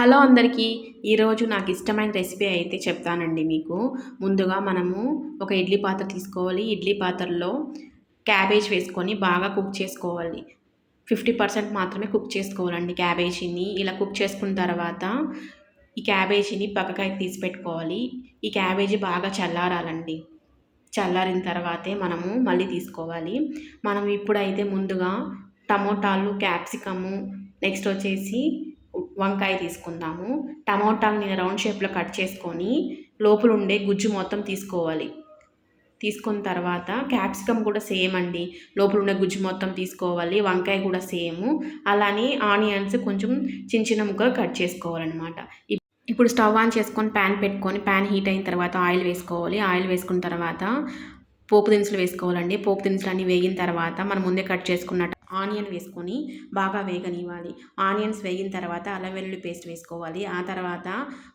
Hello అందరికీ. ఈరోజు నాకు ఇష్టమైన రెసిపీ అయితే చెప్తానండి మీకు. ముందుగా మనము ఒక ఇడ్లీ పాత్ర తీసుకోవాలి. ఇడ్లీ పాత్రలో క్యాబేజ్ వేసుకొని బాగా కుక్ చేసుకోవాలి. ఫిఫ్టీ పర్సెంట్ మాత్రమే కుక్ చేసుకోవాలండి క్యాబేజీని. ఇలా కుక్ చేసుకున్న తర్వాత ఈ క్యాబేజీని పక్కకాయ తీసి పెట్టుకోవాలి. ఈ క్యాబేజీ బాగా చల్లారాలండి. చల్లారిన తర్వాతే మనము మళ్ళీ తీసుకోవాలి. మనం ఇప్పుడైతే ముందుగా టమోటాలు క్యాప్సికము నెక్స్ట్ వచ్చేసి వంకాయ తీసుకుందాము. టమోటాని రౌండ్ షేప్లో కట్ చేసుకొని లోపల ఉండే గుజ్జు మొత్తం తీసుకోవాలి. తీసుకున్న తర్వాత క్యాప్సికమ్ కూడా సేమ్ అండి. లోపల ఉండే గుజ్జు మొత్తం తీసుకోవాలి. వంకాయ కూడా సేమ్. అలానే ఆనియన్స్ కొంచెం చిన్న చిన్న ముక్కలు కట్ చేసుకోవాలన్నమాట. ఇప్పుడు స్టవ్ ఆన్ చేసుకొని ప్యాన్ పెట్టుకొని ప్యాన్ హీట్ అయిన తర్వాత ఆయిల్ వేసుకోవాలి. ఆయిల్ వేసుకున్న తర్వాత పోపు దినుసులు వేసుకోవాలండి. పోపు దినుసులు అన్నీ వేగిన తర్వాత మనం ముందే కట్ చేసుకున్నట్టు ఆనియన్ వేసుకొని బాగా వేగనివ్వాలి. ఆనియన్స్ వేగిన తర్వాత అల్లం వెల్లుల్లి పేస్ట్ వేసుకోవాలి. ఆ తర్వాత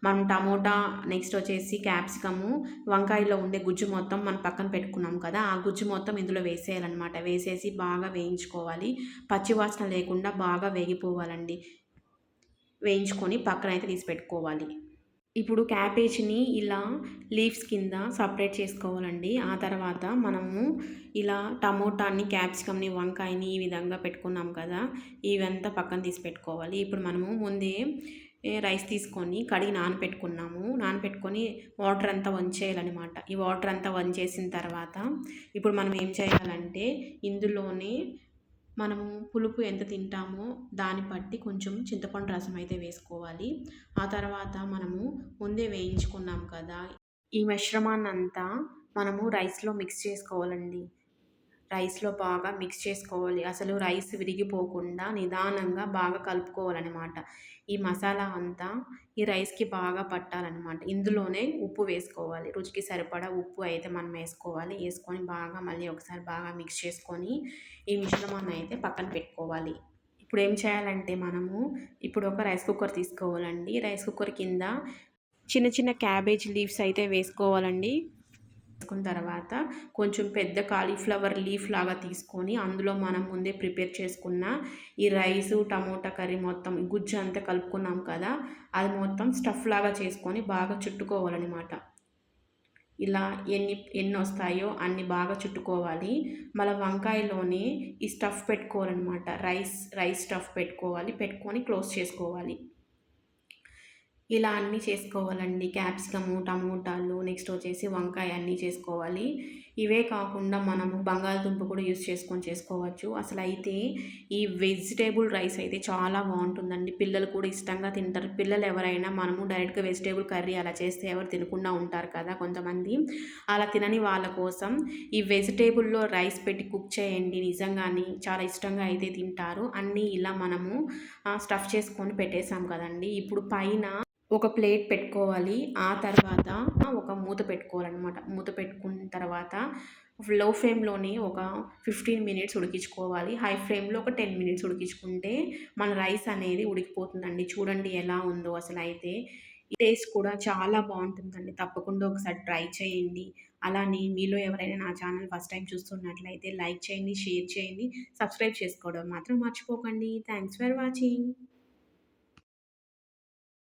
మనం టమోటా నెక్స్ట్ వచ్చేసి క్యాప్సికము వంకాయలో ఉండే గుజ్జు మొత్తం మనం పక్కన పెట్టుకున్నాం కదా ఆ గుజ్జు మొత్తం ఇందులో వేసేయాలన్నమాట. వేసేసి బాగా వేయించుకోవాలి. పచ్చివాసన లేకుండా బాగా వేగిపోవాలండి. వేయించుకొని పక్కన అయితే తీసి పెట్టుకోవాలి. ఇప్పుడు క్యాబేజ్ని ఇలా లీవ్స్ కింద సపరేట్ చేసుకోవాలండి. ఆ తర్వాత మనము ఇలా టమోటాని క్యాప్సికమ్ని వంకాయని ఈ విధంగా పెట్టుకున్నాం కదా ఇవంతా పక్కన తీసి పెట్టుకోవాలి. ఇప్పుడు మనము ముందే రైస్ తీసుకొని కడిగి నానపెట్టుకున్నాము. నానపెట్టుకొని వాటర్ అంతా వంచేయాలన్నమాట. ఈ వాటర్ అంతా వంచేసిన తర్వాత ఇప్పుడు మనం ఏం చేయాలంటే ఇందులోనే మనము పులుపు ఎంత తింటామో దాన్ని బట్టి కొంచెం చింతపండు రసం అయితే వేసుకోవాలి. ఆ తర్వాత మనము ముందే వేయించుకున్నాం కదా ఈ మిశ్రమాన్ని అంతా మనము రైస్లో మిక్స్ చేసుకోవాలండి. రైస్లో బాగా మిక్స్ చేసుకోవాలి. అసలు రైస్ విరిగిపోకుండా నిదానంగా బాగా కలుపుకోవాలన్నమాట. ఈ మసాలా అంతా ఈ రైస్కి బాగా పట్టాలన్నమాట. ఇందులోనే ఉప్పు వేసుకోవాలి. రుచికి సరిపడా ఉప్పు అయితే మనం వేసుకోవాలి. వేసుకొని బాగా మళ్ళీ ఒకసారి బాగా మిక్స్ చేసుకొని ఈ మిశ్రమాన్ని అయితే పక్కన పెట్టుకోవాలి. ఇప్పుడు ఏం చేయాలంటే మనము ఇప్పుడు ఒక రైస్ కుక్కర్ తీసుకోవాలండి. రైస్ కుక్కర్ కింద చిన్న చిన్న క్యాబేజ్ లీవ్స్ అయితే వేసుకోవాలండి. తీసుకున్న తర్వాత కొంచెం పెద్ద కాలీఫ్లవర్ లీఫ్ లాగా తీసుకొని అందులో మనం ముందే ప్రిపేర్ చేసుకున్న ఈ రైసు టమోటా కర్రీ మొత్తం గుజ్జు అంతా కలుపుకున్నాం కదా అది మొత్తం స్టఫ్ లాగా చేసుకొని బాగా చుట్టుకోవాలన్నమాట. ఇలా ఎన్ని ఎన్ని వస్తాయో అన్ని బాగా చుట్టుకోవాలి. మళ్ళీ వంకాయలోనే ఈ స్టఫ్ పెట్టుకోవాలన్నమాట. రైస్ రైస్ స్టఫ్ పెట్టుకోవాలి. పెట్టుకొని క్లోజ్ చేసుకోవాలి. ఇలా అన్నీ చేసుకోవాలండి. క్యాప్సికము టమోటాలు నెక్స్ట్ వచ్చేసి వంకాయ అన్నీ చేసుకోవాలి. ఇవే కాకుండా మనము బంగాళదుంప కూడా యూస్ చేసుకొని చేసుకోవచ్చు. అసలు అయితే ఈ వెజిటేబుల్ రైస్ అయితే చాలా బాగుంటుందండి. పిల్లలు కూడా ఇష్టంగా తింటారు. పిల్లలు ఎవరైనా మనము డైరెక్ట్గా వెజిటేబుల్ కర్రీ అలా చేస్తే ఎవరు తినకుండా ఉంటారు కదా కొంతమంది. అలా తినని వాళ్ళ కోసం ఈ వెజిటేబుల్లో రైస్ పెట్టి కుక్ చేయండి. నిజంగానే చాలా ఇష్టంగా అయితే తింటారు. అన్నీ ఇలా మనము స్టఫ్ చేసుకొని పెట్టేసాం కదండి. ఇప్పుడు పైన ఒక ప్లేట్ పెట్టుకోవాలి. ఆ తర్వాత ఒక మూత పెట్టుకోవాలన్నమాట. మూత పెట్టుకున్న తర్వాత లో ఫ్లేమ్లోనే ఒక ఫిఫ్టీన్ మినిట్స్ ఉడికించుకోవాలి. హై ఫ్లేమ్లో ఒక టెన్ మినిట్స్ ఉడికించుకుంటే మన రైస్ అనేది ఉడికిపోతుందండి. చూడండి ఎలా ఉందో అసలు అయితే టేస్ట్ కూడా చాలా బాగుంటుందండి. తప్పకుండా ఒకసారి ట్రై చేయండి. అలానే మీలో ఎవరైనా నా ఛానల్ ఫస్ట్ టైం చూస్తున్నట్లయితే లైక్ చేయండి షేర్ చేయండి సబ్స్క్రైబ్ చేసుకోవడం మాత్రం మర్చిపోకండి. Thanks for watching.